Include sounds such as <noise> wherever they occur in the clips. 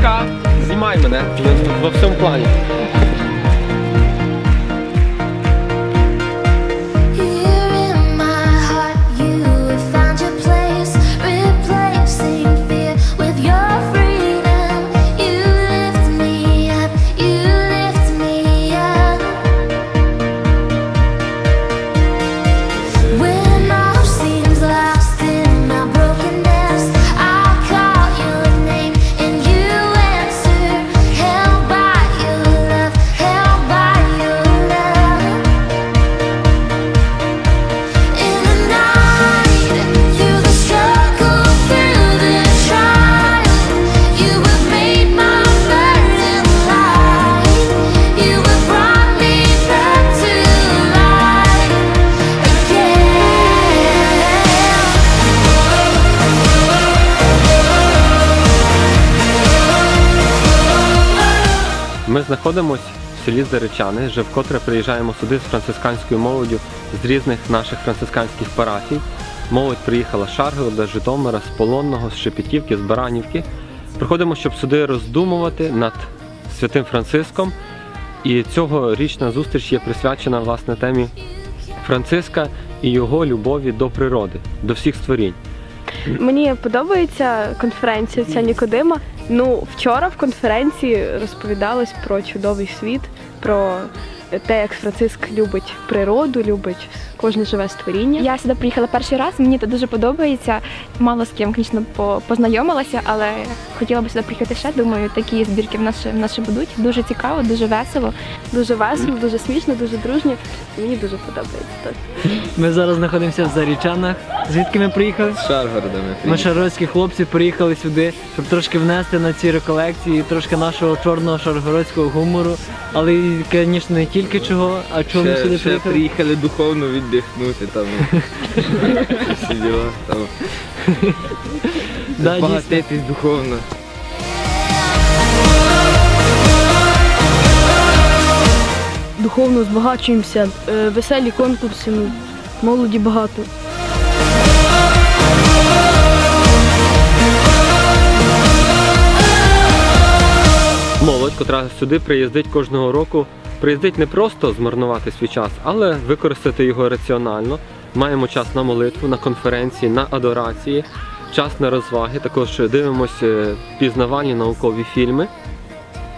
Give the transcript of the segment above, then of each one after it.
Polska z Imajmy, nie? Jest to we wszym planie. Ми знаходимося в селі Заречани, вже вкотре приїжджаємо сюди з францисканською молоддю з різних наших францисканських парафій. Молодь приїхала з Шаргорода, з Житомира, з Полонного, з Шепетівки, з Баранівки. Приходимо, щоб сюди роздумувати над святим Франциском. І цьогорічна зустріч є присвячена власне темі Франциска і його любові до природи, до всіх створінь. Мені подобається конференція ця Нікодима. Ну, вчора в конференції розповідалось про чудовий світ, про те, як Франциск любить природу, любить кожне живе створіння. Я сюди приїхала перший раз, мені тут дуже подобається. Мало з ким, звісно, по- познайомилася, але хотіла б сюди приїхати ще. Думаю, такі збірки в нас ще, в ще будуть. Дуже цікаво, дуже весело. Дуже весело, дуже смішно, дуже дружньо. Мені дуже подобається тут. Ми зараз знаходимося в Зарічанах. Звідки ми приїхали? З Шаргорода ми Ми шаргородські хлопці приїхали сюди, щоб трошки внести на ці реколекції трошки нашого чорного шаргородського гумору. Але, звісно, не тільки чого, а чому ми сюди ще приїхали? приїхали духовно віддихнути там. <laughs> Всі діла там. Да, дійсно. Багатитись духовно. Духовно збагачуємося, е, веселі конкурси, молоді багато. Молодь, котра сюди приїздить кожного року, приїздить не просто змарнувати свій час, але використати його раціонально. Маємо час на молитву, на конференції, на адорації, час на розваги. Також дивимося пізнавальні наукові фільми.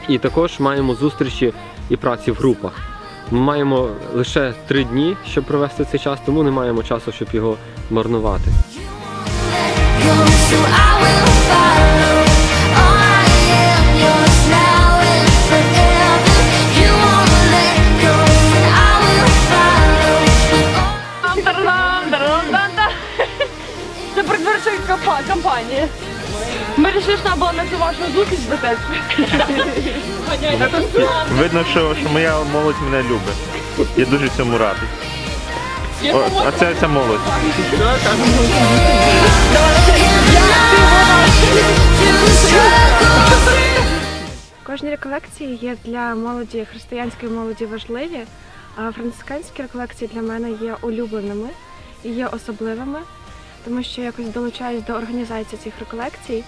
І також маємо зустрічі і праці в групах. Ми маємо лише три дні, щоб провести цей час, тому не маємо часу, щоб його марнувати. Це предварчує кампанія. Ми вирішили, що була на цю вашу зустріч братецьку. Видно, що, що моя молодь мене любить. Я дуже цьому радий. О, а це ця молодь. Кожні реколекції є для молоді, християнської молоді важливі, а францисканські реколекції для мене є улюбленими і є особливими, тому що я якось долучаюсь до організації цих реколекцій.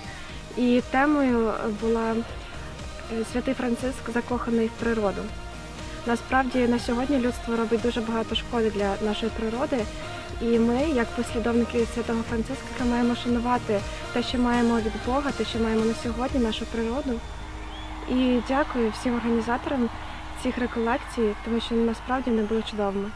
І темою була е, Святий Франциск закоханий в природу. Насправді на сьогодні людство робить дуже багато шкоди для нашої природи, і ми, як послідовники святого Франциска, маємо шанувати те, що маємо від Бога, те, що маємо на сьогодні, нашу природу. І дякую всім організаторам цих реколекцій, тому що насправді вони були чудовими.